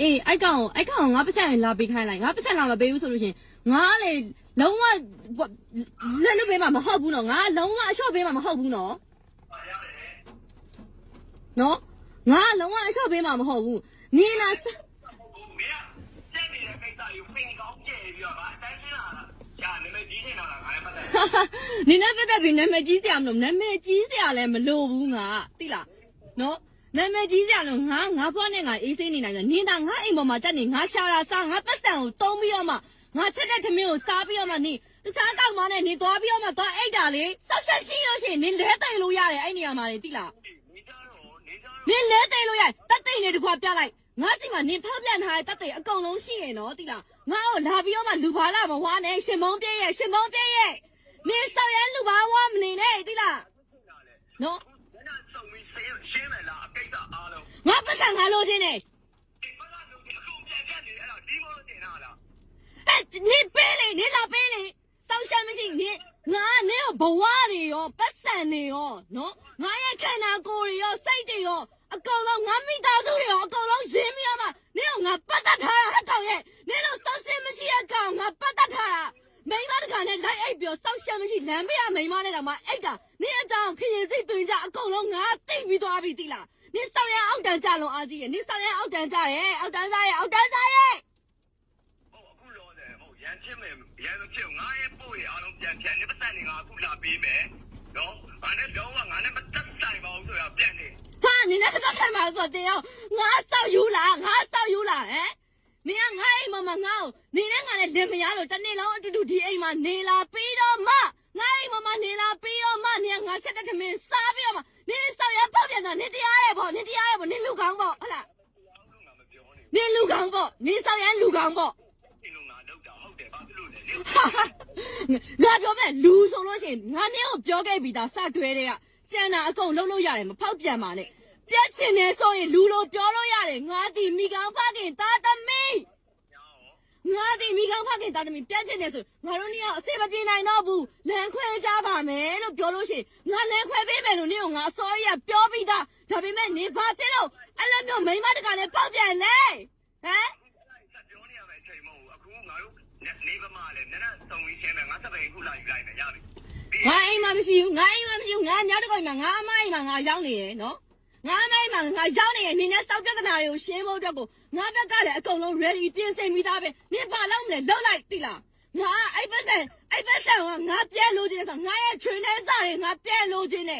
အေးအိုက်ကောင်အိုက်ကောင်ငါပတ်စံလာပေးခိုင်းလိုက်ငါပတ်စံလာမပေးဘူးဆိုလို့ရှရင်ငါလေလုံးဝလက်လွတ်ပေးမှာမဟုတ်ဘူးနော်ငါလုံးဝအလျှော့ပေးမှာမဟုတ်ဘူးနော်နော်ငါလုံးဝအလျှော့ပေးမှာမဟုတ်ဘူးနေနာစမင်းကကြက်နေတဲ့ကိစ္စကိုဖိန်ကောင်းကြဲပြီးတော့ဗာအတိုင်းရှင်းလာတာ။ညာနမကြီးနေတာလားငါလည်းပတ်သက်နေနဲ့ပတ်သက်ပြီးနာမည်ကြီးစရာမလိုနာမည်ကြီးစရာလည်းမလိုဘူးငါသိလားနော် နာမည်ကြီးစရာလို့ငါငါဖွားနဲ့ငါအေးဆေးနေနိုင်တယ်နေတာငါအိမ်ပေါ်မှာတက်နေငါရှာတာစားငါပတ်စံကိုတုံးပြီးတော့မှငါချက်တဲ့သမင်းကိုစားပြီးတော့မှနေတခြားကောက်မနဲ့နေသွားပြီးတော့မှသွားအိတ်တာလေဆောက်ဆက်ရှိလို့ရှိရင်နေလဲတိတ်လို့ရတယ်အဲ့နေရာမှာလေသိလား။နေကြတော့နေကြတော့နင်လဲသိလို့ရတက်သိနေတကွာပြလိုက်ငါစီမှာနင်ဖောက်ပြန်ထားတဲ့တက်သိအကုန်လုံးရှိရင်နော်တိလားငါ့ကိုလာပြီးတော့မှလူပါလာမဝါနဲ့ရှင်မုံပြည့်ရဲ့ရှင်မုံပြည့်ရဲ့နင်ဆောက်ရဲလူပါဝါမနေနဲ့တိလားနော်ဘယ်နဲ့စုံပြီးရှင်းရှင်းမယ်လားအကိစ္စအားလုံး ငါပတ်စံငါလိုချင်တယ်။ဒီဘက်ကလူကြီးအခုပြန်ကြက်နေအဲ့တော့ဒီမို့တင်တာလားအဲ့နင်ပေးလေနင်လာပေးလေစောက်ရှမ်းမရှိနင်ငါနင်ဘဝတွေရောပတ်စံတွေရောနော်ငါရဲ့ခန္ဓာကိုယ်တွေရောစိတ်တွေရောအကုန်လုံးငါမိသားစုတွေရောအကုန်လုံးရင်းပြီးတော့မှနင်ကငါပတ်သက်ထားတာဟဲ့ကောင်ရဲ့နင်တို့စောက်ရှမ်းမရှိတဲ့ကောင်ငါပတ်သက်ထားတာမိမတကနဲ့လိုက်အိပ်ပြီးတော့စောက်ရှမ်းမရှိလမ်းပေးရမိမနဲ့တော့မှအိတ်တာနင်အကြောင်းခရင်စိတ်တွင်ကြအကုန်လုံးငါသိပြီးသွားပြီတိလား နင်ဆောင်ရအောက်တန်းကြလုံးအားကြီးရဲ့နင်ဆောင်ရအောက်တန်းကြရဲ့အောက်တန်းစားရဲ့အောက်တန်းစားရဲ့။ဟုတ်အခုလောတယ်ဟုတ်ရန်ချစ်မယ်ရန်ချစ်ငါရဲ့ပို့ရအားလုံးပြန်ပြန်နေပတ်သက်နေငါအခုလာပေးမယ်။နော်။ငါနဲ့တော့ငါနဲ့မတက်ဆိုင်ပါဘူးဆိုတော့ပြန်နေ။ဟာနင်နဲ့တက်ဆိုင်မှာဆိုတင်ရောငါဆောက်ယူလားငါဆောက်ယူလားဟမ်နင်ကငါအိမ်မှာမငါ့ကိုနေနဲ့ငါနဲ့လင်မယားလို့တစ်နေ့လုံးအတူတူဒီအိမ်မှာနေလာပြီးတော့မှငါအိမ်မှာမနေလာပြီးတော့မှနင်ကငါချက်တဲ့သမင်းစားပြီးတော့မှနင်ဆောက်ရပေါက်ပြန်တာနင်တရားရဲ့ ပေါ့နင်တရားရဲ့ပေါ့နင်လူကောင်းပေါ့ဟုတ်လားတရားလုံးငါမပြောနဲ့နင်လူကောင်းပေါ့နင်ဆောက်ရလူကောင်းပေါ့ဒီလိုငါလောက်တာဟုတ်တယ်ဘာဖြစ်လို့လဲလေဟာဟာငါပြောမဲ့လူဆိုလို့ရှိရင်ငါနင်ကိုပြောခဲ့ပြီးသားစတွဲတဲ့ကကျန်တာအကုန်လုံးလို့ရတယ်မဖောက်ပြန်ပါနဲ့ပြတ်ချင်တယ်ဆိုရင်လူလိုပြောလို့ရတယ်ငါဒီမိကောင်ဖခင်သားသမီးညာရောငါဒီမိကောင်ဖခင်သားသမီးပြတ်ချင်တယ်ဆိုငါတို့နှစ်ယောက်အစေမပြေနိုင်တော့ဘူးလမ်းခွဲကြပါမယ်လို့ပြောလို့ရှိရင်ငါလမ်းခွဲပေးမယ်လို့နင့်ကိုငါအစောကြီးကပြောပြီးသား ဒါပေမဲ့နေဘာဖြစ်လို့အဲ့လိုမျိုးမိန်းမတကလည်းပေါက်ပြန်လဲဟမ်ဆက်ပြောနေရမယ်အချိန်မဟုတ်ဘူးအခုငါတို့နေပမာလဲနည်းနည်းစုံပြီးရှင်းမယ်ငါစပိန်ခုလာယူလိုက်မယ်ရပြီပြီးငါအိမ်မှာမရှိဘူးငါအိမ်မှာမရှိဘူးငါညတစ်ခေါက်မှာငါအမအိမ်မှာငါရောက်နေရယ်နော်ငါအမအိမ်မှာငါရောက်နေရယ်နေနဲ့စောက်ပြဿနာတွေကိုရှင်းဖို့အတွက်ကိုငါဘက်ကလည်းအကုန်လုံး ready ပြင်ဆင်ပြီးသားပဲနေပါလောက်မလဲလောက်လိုက်တိလားငါအဲ့ပတ်စံအဲ့ပတ်စံကငါပြဲလို့ခြင်းဆိုငါရဲ့ချွေးနေစားတွေငါပြဲလို့ခြင်းနေ